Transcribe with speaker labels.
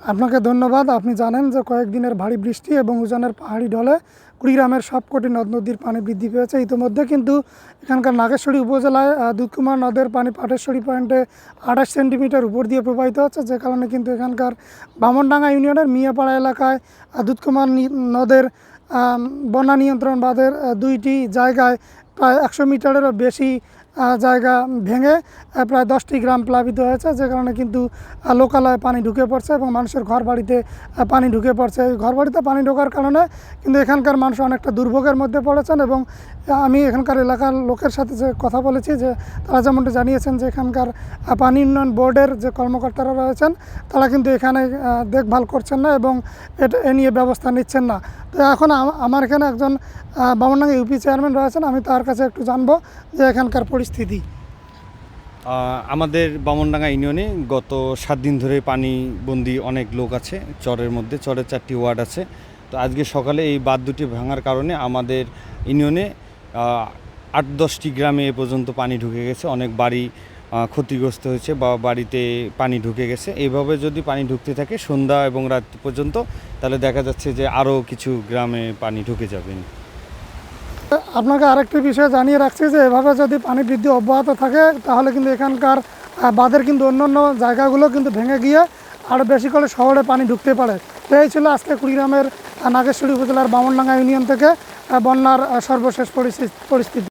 Speaker 1: আপনাকে ধন্যবাদ। আপনি জানেন যে কয়েকদিনের ভারী বৃষ্টি এবং উজানের পাহাড়ি ঢলে কুড়িগ্রামের সবকটি নদ নদীর পানি বৃদ্ধি পেয়েছে। ইতিমধ্যে কিন্তু এখানকার নাগেশ্বরী উপজেলায় দুধকুমার নদের পানি পাটেশ্বরী পয়েন্টে আঠাশ সেন্টিমিটার উপর দিয়ে প্রবাহিত হচ্ছে, যে কারণে কিন্তু এখানকার বামনডাঙ্গা ইউনিয়নের মিয়াপাড়া এলাকায় দুধকুমার নদের বন্যা নিয়ন্ত্রণ বাঁধের দুইটি জায়গায় প্রায় একশো মিটারেরও বেশি জায়গা ভেঙে প্রায় দশটি গ্রাম প্লাবিত হয়েছে, যে কারণে কিন্তু লোকালয়ে পানি ঢুকে পড়ছে এবং মানুষের ঘর বাড়িতে পানি ঢুকে পড়ছে। এই ঘর বাড়িতে পানি ঢোকার কারণে কিন্তু এখানকার মানুষ অনেকটা দুর্ভোগের মধ্যে পড়েছেন এবং আমি এখানকার এলাকার লোকের সাথে যে কথা বলেছি, যে তারা যেমনটা জানিয়েছেন যে এখানকার পানি উন্নয়ন বোর্ডের যে কর্মকর্তারা রয়েছেন, তারা কিন্তু এখানে দেখভাল করছেন না এবং এটা, এ নিয়ে ব্যবস্থা নিচ্ছেন না। তো এখন আমার এখানে একজন বামনডাঙ্গা ইউপি চেয়ারম্যান রয়েছেন, আমি তার কাছে একটু জানব যে এখানকার পরিস্থিতি?
Speaker 2: আমাদের বামনডাঙ্গা ইউনিয়নে গত সাত দিন ধরে পানি বন্দি অনেক লোক আছে, চরের মধ্যে, চরের চারটি ওয়ার্ড আছে। তো আজকে সকালে এই বাঁধ দুটি ভাঙার কারণে আমাদের ইউনিয়নে আট দশটি গ্রামে এ পর্যন্ত পানি ঢুকে গেছে। অনেক বাড়ি ক্ষতিগ্রস্ত হয়েছে বা বাড়িতে পানি ঢুকে গেছে। এইভাবে যদি পানি ঢুকতে থাকে সন্ধ্যা এবং রাত পর্যন্ত, তাহলে দেখা যাচ্ছে যে আরও কিছু গ্রামে পানি ঢুকে যাবেন
Speaker 1: আপনাকে আরেকটি বিষয় জানিয়ে রাখছি যে, এভাবে যদি পানি বৃদ্ধি অব্যাহত থাকে, তাহলে কিন্তু এখানকার বাঁধের কিন্তু অন্য জায়গাগুলো কিন্তু ভেঙে গিয়ে আরও বেশি করে শহরে পানি ঢুকতে পারে। এই ছিল আজকে কুড়িগ্রামের নাগেশ্বরী উপজেলার বামনডাঙ্গা ইউনিয়ন থেকে বন্যার সর্বশেষ পরিস্থিতি।